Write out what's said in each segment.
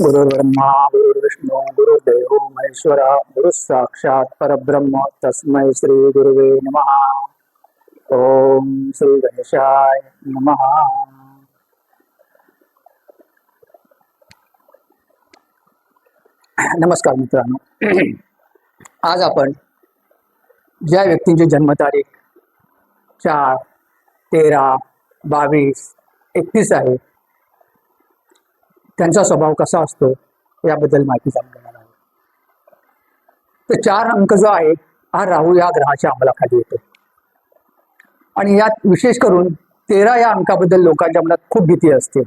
गुरुर्ब्रह्मा गुरुर्विष्णू गुरुदेव महेश्वरा गुरु साक्षात परब्रह्म तस्मै श्री गुरुवे नमः. ओम श्री गणेशाय नमः. नमस्कार मित्रांनो. आज आपण ज्या व्यक्तींची जन्मतारीख चार तेरा बावीस एकतीस आहे त्यांचा स्वभाव कसा असतो याबद्दल माहिती जाणून घेणार आहोत. तर चार अंक जो आहे हा राहू या ग्रहाच्या अंमलाखाली येतो. आणि यात विशेष करून तेरा या अंकाबद्दल लोकांच्या मनात खूप भीती असते.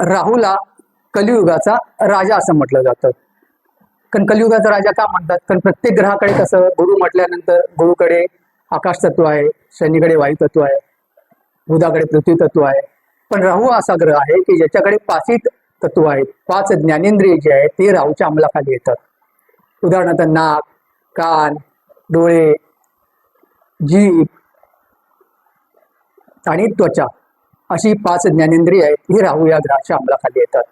राहूला कलियुगाचा राजा असं म्हटलं जातं. कारण कलियुगाचा राजा का म्हणतात? कारण प्रत्येक ग्रहाकडे कसं गुरु म्हटल्यानंतर गुरुकडे आकाश तत्व आहे शनीकडे वायू तत्व आहे बुधाकडे पृथ्वी तत्व आहे. पण राहू असा ग्रह आहे की ज्याच्याकडे पाचही तत्व आहेत पाच ज्ञानेंद्रिय जे आहेत ते राहूच्या अंमलाखाली येतात. उदाहरणार्थ नाक कान डोळे जीभ आणि त्वचा अशी पाच ज्ञानेंद्रिय आहेत ही राहू या ग्रहाच्या अंमलाखाली येतात.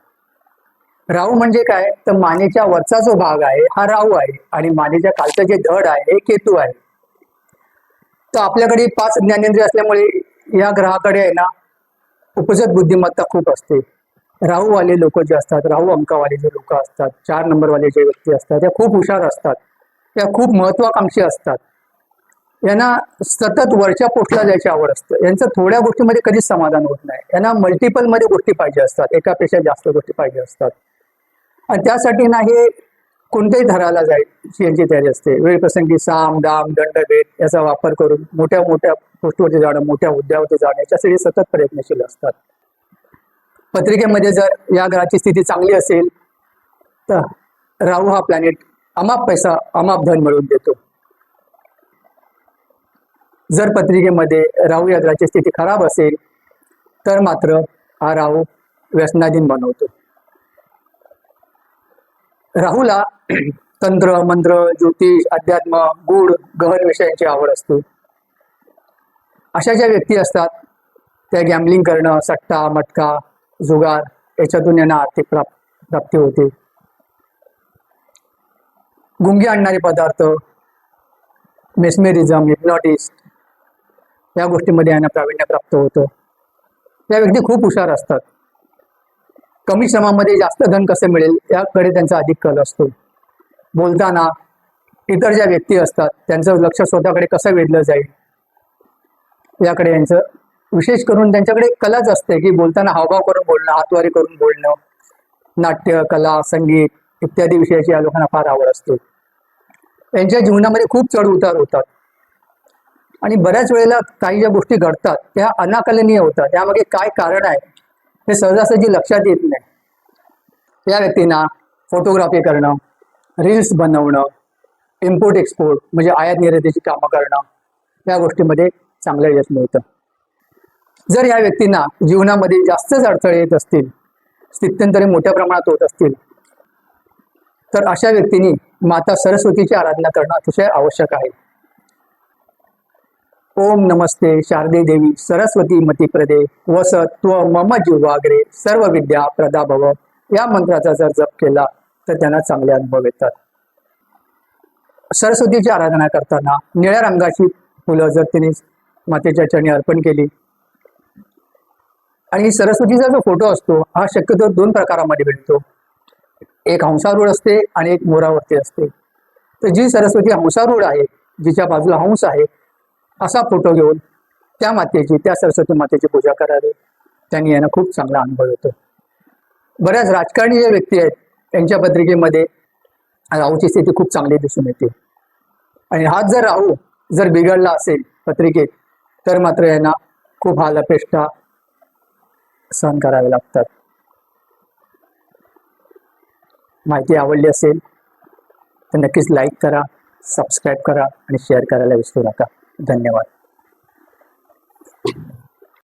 राहू म्हणजे काय? तर मानेच्या वरचा जो भाग आहे हा राहू आहे आणि मानेच्या खालचं जे धड आहे हे केतू आहे. तर आपल्याकडे पाच ज्ञानेंद्रिय असल्यामुळे या ग्रहाकडे आहे ना उपजत बुद्धिमत्ता खूप असते. राहूवाले लोक जे असतात राहू अंकावाले जे लोक असतात चार नंबरवाले जे व्यक्ती असतात त्या खूप हुशार असतात. त्या खूप महत्वाकांक्षी असतात. यांना सतत वरच्या पोस्टला जायची आवड असते. यांचं थोड्या गोष्टीमध्ये कधीच समाधान होत नाही. यांना मल्टिपलमध्ये गोष्टी पाहिजे असतात. एकापेक्षा जास्त गोष्टी पाहिजे असतात. आणि त्यासाठी ना हे कोणत्याही धराला जायची यांची तयारी असते. वेळप्रसंगी साम दाम दंडभेद याचा वापर करून मोठ्या मोठ्या गोष्टीवरती जाणं मोठ्या हुद्द्यावरती जाणं याच्यासाठी सतत प्रयत्नशील असतात. पत्रिकेमध्ये जर या ग्रहाची स्थिती चांगली असेल तर राहू हा प्लॅनेट अमाप पैसा अमाप धन मिळवून देतो. जर पत्रिकेमध्ये राहू या ग्रहाची स्थिती खराब असेल तर मात्र हा राहू व्यसनाधीन बनवतो. राहूला तंत्र मंत्र ज्योतिष अध्यात्म गुढ गहन विषयांची आवड असते. अशा ज्या व्यक्ती असतात त्या गॅम्बलिंग करणं सट्टा मटका जुगार याच्यातून यांना आर्थिक प्राप प्राप्ती होते. गुंगी आणणारे पदार्थ मेस्मेरिझम हिप्नॉटिस्ट या गोष्टीमध्ये यांना प्रावीण्य प्राप्त होतं. या व्यक्ती खूप हुशार असतात. कमी श्रमामध्ये जास्त धन कसं मिळेल याकडे त्यांचा अधिक कल असतो. बोलताना इतर ज्या व्यक्ती असतात त्यांचं लक्ष स्वतःकडे कसं वेधलं जाईल याकडे यांचं विशेष करून त्यांच्याकडे कलाच असते की बोलताना हावभाव करून बोलणं हातवारी करून बोलणं नाट्य कला संगीत इत्यादी विषयाची या लोकांना फार आवड असते. त्यांच्या जीवनामध्ये खूप चढ उतार होतात. आणि बऱ्याच वेळेला काही ज्या गोष्टी घडतात त्या अनाकलनीय होतात. त्यामागे काय कारण आहे हे सहजासहजी लक्षात येत नाही. या व्यक्तींना फोटोग्राफी करणं रील्स बनवणं इम्पोर्ट एक्सपोर्ट म्हणजे आयात निर्यातीची कामं करणं या गोष्टीमध्ये चांगलं यश मिळतं. जर या व्यक्तींना जीवनामध्ये जास्तच अडथळे येत असतील स्थित्यंतरे मोठ्या प्रमाणात होत असतील तर अशा व्यक्तींनी माता सरस्वतीची आराधना करणं अतिशय आवश्यक आहे. ओम नमस्ते शारदे देवी सरस्वती मतीप्रदे वसत त्व मम जीवाग्रे सर्व विद्या प्रदा भव. या मंत्राचा जर जप केला तर त्यांना चांगले अनुभव येतात. सरस्वतीची आराधना करताना निळ्या रंगाची फुलं जर तिने मातेच्या चरणी अर्पण केली आणि सरस्वतीचा जो फोटो असतो हा शक्यतो दोन प्रकारामध्ये भेटतो. एक हंसारूढ असते आणि एक मोरावरती असते. तर जी सरस्वती हंसारूढ आहे जिच्या बाजूला हंस आहे असा फोटो घेऊन त्या मातेची त्या सरस्वती मातेची पूजा करावी. त्यांनी यांना खूप चांगला अनुभव येतो. बऱ्याच राजकारणी जे व्यक्ती आहेत त्यांच्या पत्रिकेमध्ये राहूची स्थिती खूप चांगली दिसून येते. आणि हाच जर राहू जर बिघडला असेल पत्रिकेत तर मात्र यांना खूप हाल अपेष्टा सहन करावे लागतात. माहिती आवडली असेल तर नक्कीच लाईक करा सबस्क्राईब करा आणि शेअर करायला विसरू नका. धन्यवाद.